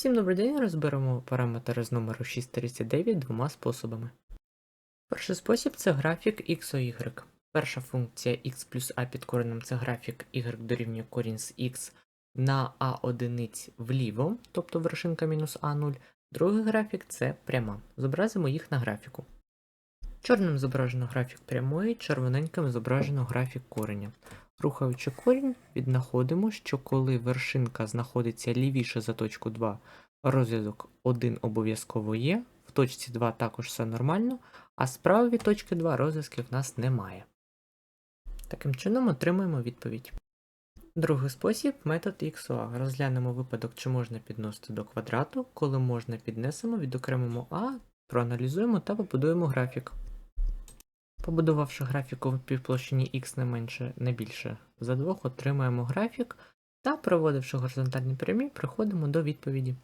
Всім добрий день, розберемо параметри з номеру 639 двома способами. Перший спосіб це графік x о y. Перша функція x плюс a під коренем це графік y дорівнює корінь з x на a одиниць вліво, тобто вершинка мінус a0. Другий графік це пряма. Зобразимо їх на графіку. Чорним зображено графік прямої, червоненьким зображено графік кореня. Рухаючи корінь, віднаходимо, що коли вершинка знаходиться лівіше за точку 2, розв'язок 1 обов'язково є, в точці 2 також все нормально, а справа від точки 2 розв'язків в нас немає. Таким чином отримуємо відповідь. Другий спосіб метод XOA. Розглянемо випадок, чи можна підносити до квадрату, коли можна піднесемо, відокремимо А, проаналізуємо та побудуємо графік. Побудувавши графіку в півплощині x не менше, не більше за 2, отримаємо графік та, проводивши горизонтальні прямі, приходимо до відповіді.